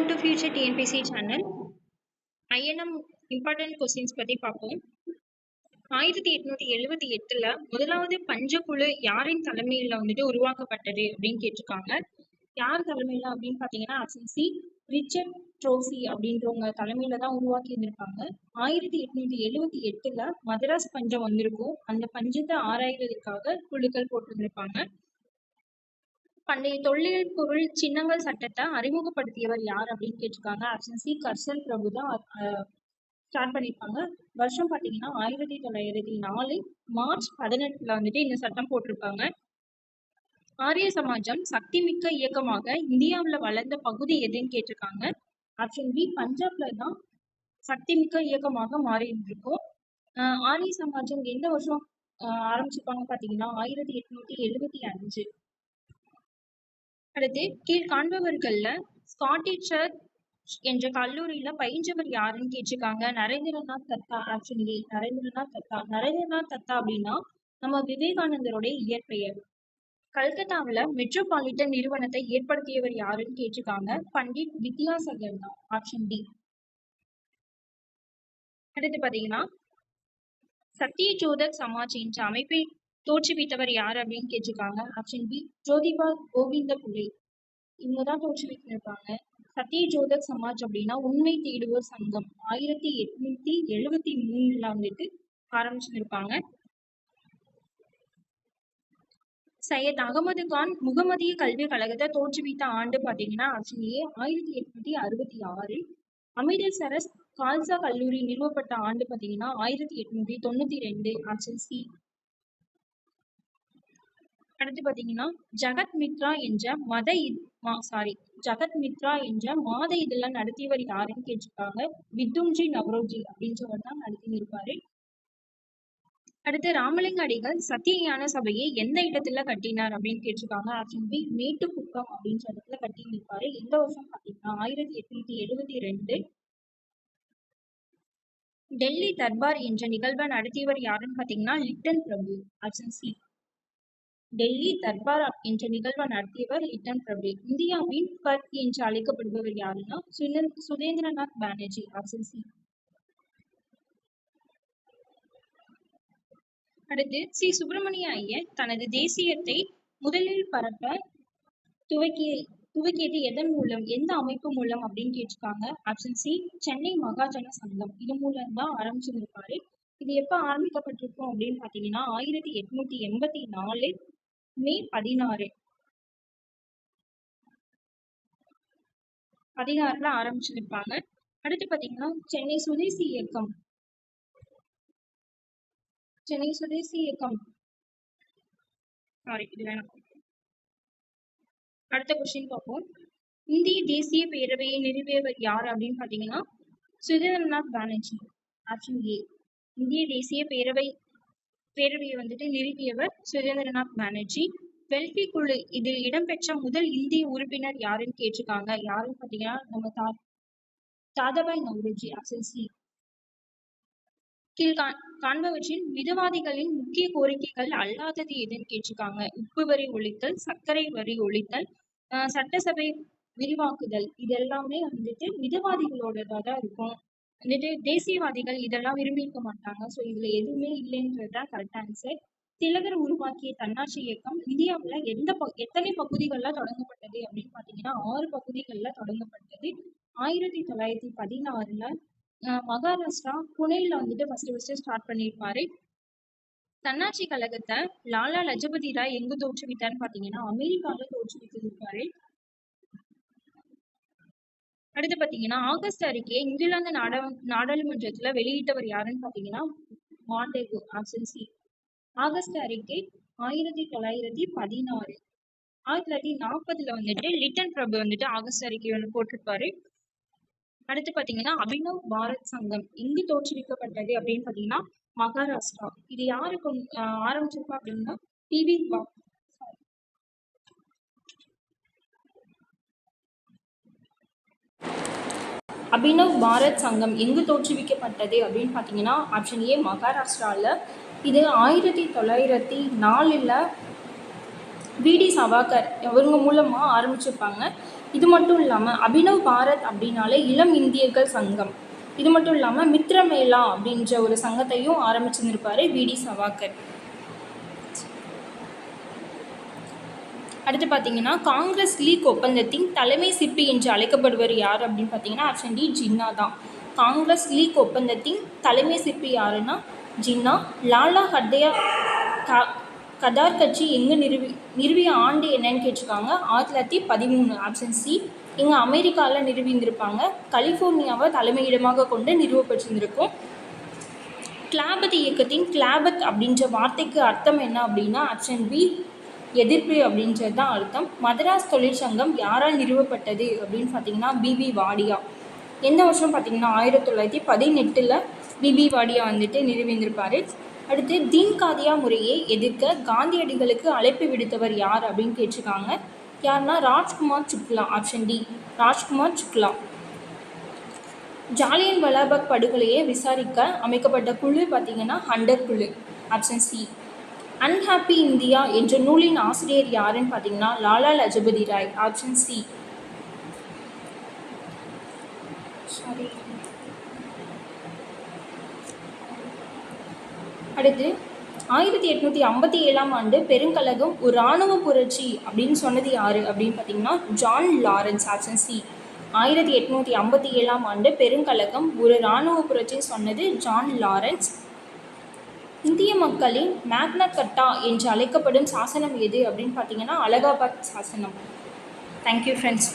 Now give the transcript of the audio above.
Welcome to future TNPSC channel INM important questions பற்றி பார்ப்போம். ஆயிரத்தி எட்நூத்தி எழுபத்தி எட்டுல முதலாவது பஞ்சக்குழு யாரின் தலைமையில வந்துட்டு உருவாக்கப்பட்டது அப்படின்னு கேட்டிருக்காங்க. யார் தலைமையில அப்படின்னு பார்த்தீங்கன்னா ஆப்ஷன் சி ரிச்சர்ட் ட்ரோசி அப்படின்றவங்க தலைமையில தான் உருவாக்கி இருந்திருப்பாங்க ஆயிரத்தி எட்நூத்தி எழுபத்தி எட்டுல மதராஸ் பஞ்சம் வந்திருக்கும். அந்த பஞ்சத்தை ஆராய்வதற்காக குழுக்கள் போட்டிருந்திருப்பாங்க. பண்டைய தொல்லியல் பொருள் சின்னங்கள் சட்டத்தை அறிமுகப்படுத்தியவர் யார் அப்படின்னு கேட்டிருக்காங்க? ஆப்ஷன் சி கர்சல் பிரபு தான் ஸ்டார்ட் பண்ணியிருப்பாங்க. வருஷம் பார்த்தீங்கன்னா ஆயிரத்தி தொள்ளாயிரத்தி நாலு மார்ச் பதினெட்டுல வந்துட்டு இந்த சட்டம் போட்டிருப்பாங்க. ஆரிய சமாஜம் சக்தி மிக்க இயக்கமாக இந்தியாவில் வளர்ந்த பகுதி எதுன்னு கேட்டிருக்காங்க. ஆப்ஷன் பி பஞ்சாப்ல தான் சக்திமிக்க இயக்கமாக மாறி இருந்திருக்கும் ஆரிய சமாஜம் எந்த வருஷம் ஆரம்பிச்சிருப்பாங்க பார்த்தீங்கன்னா ஆயிரத்தி எட்நூத்தி எழுபத்தி அஞ்சு. அடுத்து கீழ் காண்பவர்கள்ல ஸ்காட்டிஷர் என்ற கல்லூரியில பயின்றவர் யாருன்னு கேட்டிருக்காங்க. Narendranath Datta option A Narendranath Datta. Narendranath Datta அப்படின்னா நம்ம விவேகானந்தருடைய இயற்பெயர். கல்கத்தாவில் மெட்ரோபாலிட்டன் நிறுவனத்தை ஏற்படுத்தியவர் யாருன்னு கேட்டிருக்காங்க. பண்டிட் வித்யாசகர் தான் ஆப்ஷன் டி அடுத்து பாத்தீங்கன்னா சத்திய ஜோதக் சமாஜ் என்ற அமைப்பை தோற்றுவித்தவர் யார் அப்படின்னு கேட்டிருக்காங்க. Option B Jyotiba Govind Phule. இவங்க தான் தோற்றுவித்திருப்பாங்க சத்திய ஜோதக் சமாஜ் அப்படின்னா உண்மை தேடுவோர் சங்கம். ஆயிரத்தி எட்நூத்தி எழுபத்தி மூணுல வந்துட்டு ஆரம்பிச்சிருப்பாங்க. சையத் அகமது கான் முகமதிய கல்விக் கழகத்தை தோற்றுவித்த ஆண்டு பாத்தீங்கன்னா ஆப்ஷன் ஏ ஆயிரத்தி எட்நூத்தி அறுபத்தி ஆறு அமிர்தசரஸ் கால்சா கல்லூரி நிறுவப்பட்ட ஆண்டு பாத்தீங்கன்னா ஆயிரத்தி எட்நூத்தி தொண்ணூத்தி ரெண்டு. ஆப்ஷன் சி அடுத்து பார்த்தீங்கன்னா ஜகத் மித்ரா என்ற மத மா சாரி ஜகத் மித்ரா என்ற மாத இதெல்லாம் நடத்தியவர் யாருன்னு கேட்டிருக்காங்க? வித்தும்ஜி நவரோஜி அப்படின்றவர் தான் நடத்தி இருப்பாரு அடுத்து ராமலிங்க அடிகள் சத்திய ஞான சபையை எந்த இடத்துல கட்டினார் அப்படின்னு கேட்டிருக்காங்க? ஆப்ஷன் பி மேட்டுக்குப்பம் அப்படின்ற இடத்துல கட்டி இருப்பாரு எந்த வருஷம் பார்த்தீங்கன்னா ஆயிரத்தி எட்நூத்தி எழுபத்தி ரெண்டு டெல்லி தர்பார் என்ற நிகழ்வை நடத்தியவர் யாருன்னு பார்த்தீங்கன்னா லிட்டன் பிரபு ஆப்ஷன் சி. டெல்லி தர்பார் என்ற நிகழ்வை நடத்தியவர் லிட்டன் பிரபு. இந்தியாவின் பர்த் என்று அழைக்கப்படுபவர் யாருன்னா சுரேந்திரநாத் பானர்ஜி ஆப்ஷன் சி அடுத்து சி. சுப்பிரமணிய ஐயர் தனது தேசியத்தை முதலில் பரப்ப துவக்கிய துவக்கியது எதன் மூலம் எந்த அமைப்பு மூலம் அப்படின்னு கேட்டிருக்காங்க? ஆப்ஷன் சி சென்னை மகாஜன சங்கம். இது மூலம் தான் ஆரம்பிச்சிருப்பாரு இது எப்ப ஆரம்பிக்கப்பட்டிருக்கும் அப்படின்னு பாத்தீங்கன்னா ஆயிரத்தி எட்நூத்தி எண்பத்தி நாலு மே பதினாறு. பதினாறுல ஆரம்பிச்சிருப்பாங்க. அடுத்து பாத்தீங்கன்னா சென்னை சுதேசி இயக்கம். சென்னை சுதேசி இயக்கம். சாரி இது வேணாம். அடுத்த கொஸ்டின் பார்ப்போம். இந்திய தேசிய பேரவையை நிறுவியவர் யார் அப்படின்னு பாத்தீங்கன்னா சுதேந்திரநாத் பானர்ஜி ஆப்ஷன் ஏ இந்திய தேசிய பேரவை பேரவையை வந்துட்டு நிறுவியவர் சுரேந்திரநாத் பானர்ஜி. வெல்ஃபி குழு இதில் இடம்பெற்ற முதல் இந்திய உறுப்பினர் யாருன்னு கேட்டிருக்காங்க? யாருன்னு பாத்தீங்கன்னா நம்ம தா தாதாபாய் நௌருஜி ஆப்ஷன் சி கீழ் காண்பவற்றின் மிதவாதிகளின் முக்கிய கோரிக்கைகள் அல்லாதது எதுன்னு கேட்டிருக்காங்க? உப்பு வரி ஒழித்தல் சர்க்கரை வரி ஒழித்தல் சட்டசபை விரிவாக்குதல் இது எல்லாமே வந்துட்டு மிதவாதிகளோடதா தான் இருக்கும். வந்துட்டு தேசியவாதிகள் இதெல்லாம் விரும்பியிருக்க மாட்டாங்க. ஸோ இதுல எதுவுமே இல்லைன்றது தான் கரெக்ட் ஆன்சர் திலகர் உருவாக்கிய தன்னாட்சி இயக்கம் இந்தியாவில் எந்த ப எத்தனை பகுதிகளில் தொடங்கப்பட்டது அப்படின்னு பார்த்தீங்கன்னா ஆறு பகுதிகளில் தொடங்கப்பட்டது. ஆயிரத்தி தொள்ளாயிரத்தி பதினாறுல மகாராஷ்டிரா புனேல வந்துட்டு ஃபர்ஸ்ட் ஃபர்ஸ்ட் ஸ்டார்ட் பண்ணியிருப்பாரு தன்னாட்சி கழகத்தை லாலா லஜபதி ராய் எங்க தோற்றுவித்தார்னு பார்த்தீங்கன்னா அமெரிக்காவில் தோற்றுவித்திருப்பாரு. அடுத்து பாத்தீங்கன்னா ஆகஸ்ட் அறிக்கையை இங்கிலாந்து நாடா நாடாளுமன்றத்துல வெளியிட்டவர் யாருன்னு பாத்தீங்கன்னா மாண்டேகு ஆப்ஷன் சி ஆகஸ்ட் அறிக்கை ஆயிரத்தி தொள்ளாயிரத்தி பதினாறு. ஆயிரத்தி தொள்ளாயிரத்தி நாற்பதுல வந்துட்டு லிட்டன் பிரபு வந்துட்டு ஆகஸ்ட் அறிக்கை ஒன்று போட்டிருப்பாரு. அடுத்து பாத்தீங்கன்னா அபினவ் பாரத் சங்கம் எங்கு தோற்றுவிக்கப்பட்டது அப்படின்னு பாத்தீங்கன்னா மகாராஷ்டிரா. இது யாருக்கு ஆரம்பிச்சிருப்பா அப்படின்னா டிவி அபினவ் பாரத் சங்கம் எங்கு தோற்றுவிக்கப்பட்டது அப்படின்னு பார்த்தீங்கன்னா ஆப்ஷன் ஏ மகாராஷ்டிராவில் இது ஆயிரத்தி தொள்ளாயிரத்தி நாலில் விடி சவாகர் இவங்க மூலமாக ஆரம்பிச்சிருப்பாங்க. இது மட்டும் இல்லாமல் அபினவ் பாரத் அப்படின்னாலே இளம் இந்தியர்கள் சங்கம். இது மட்டும் இல்லாமல் மித்ரமேளா அப்படின்ற ஒரு சங்கத்தையும் ஆரம்பிச்சிருந்திருப்பாரு விடி சவாக்கர் அடுத்து பார்த்தீங்கன்னா காங்கிரஸ் லீக் ஒப்பந்தத்தின் தலைமை சிற்பி என்று அழைக்கப்படுவர் யார் அப்படின்னு பார்த்தீங்கன்னா ஆப்ஷன் டி ஜின்னா தான். காங்கிரஸ் லீக் ஒப்பந்தத்தின் தலைமை சிற்பி யாருன்னா ஜின்னா. லாலா ஹர்தயா கா கதார் கட்சி எங்கே நிறுவி நிறுவிய ஆண்டு என்னன்னு கேட்டிருக்காங்க ஆயிரத்தி தொள்ளாயிரத்தி பதிமூணு ஆப்ஷன் சி இங்கே அமெரிக்காவில் நிறுவியிருந்திருப்பாங்க. கலிஃபோர்னியாவை தலைமையிடமாக கொண்டு நிறுவப்பட்டிருந்திருக்கும் கிளாபத் இயக்கத்தின் கிளாபத் அப்படின்ற வார்த்தைக்கு அர்த்தம் என்ன அப்படின்னா ஆப்ஷன் பி எதிர்ப்பு அப்படின்றது தான் அர்த்தம். மதராஸ் தொழிற்சங்கம் யாரால் நிறுவப்பட்டது அப்படின்னு பார்த்தீங்கன்னா பிபி வாடியா. எந்த வருஷம் பார்த்தீங்கன்னா ஆயிரத்தி தொள்ளாயிரத்தி பதினெட்டில் பிபி வாடியா வந்துட்டு நிறுவிந்திருப்பார் அடுத்து தீன்காதியா முறையை எதிர்க்க காந்தியடிகளுக்கு அழைப்பு விடுத்தவர் யார் அப்படின்னு கேட்டிருக்காங்க. யாருன்னா ராஜ்குமார் சுக்லா ஆப்ஷன் டி ராஜ்குமார் சுக்லா. ஜாலியன் வலாபாக் படுகொலையை விசாரிக்க அமைக்கப்பட்ட குழு பார்த்தீங்கன்னா ஹண்டர் குழு ஆப்ஷன் சி அன்ஹாப்பி இந்தியா என்ற நூலின் ஆசிரியர் யாருன்னு பார்த்தீங்கன்னா Lala Lajpat Rai option C sorry அடுத்து ஆயிரத்தி எட்நூற்றி ஐம்பத்தி ஏழாம் ஆண்டு பெருங்கழகம் ஒரு இராணுவ புரட்சி அப்படின்னு சொன்னது யாரு அப்படின்னு பார்த்தீங்கன்னா ஜான் லாரன்ஸ் ஆப்ஷன் சி ஆயிரத்தி எட்நூற்றி ஐம்பத்தி ஏழாம் ஆண்டு பெருங்கழகம் ஒரு இராணுவ புரட்சின்னு சொன்னது ஜான் லாரன்ஸ் இந்திய மக்களின் மேக்னா கட்டா என்று அழைக்கப்படும் சாசனம் எது அப்படின்னு பார்த்தீங்கன்னா அலகாபாத் சாசனம். Thank you friends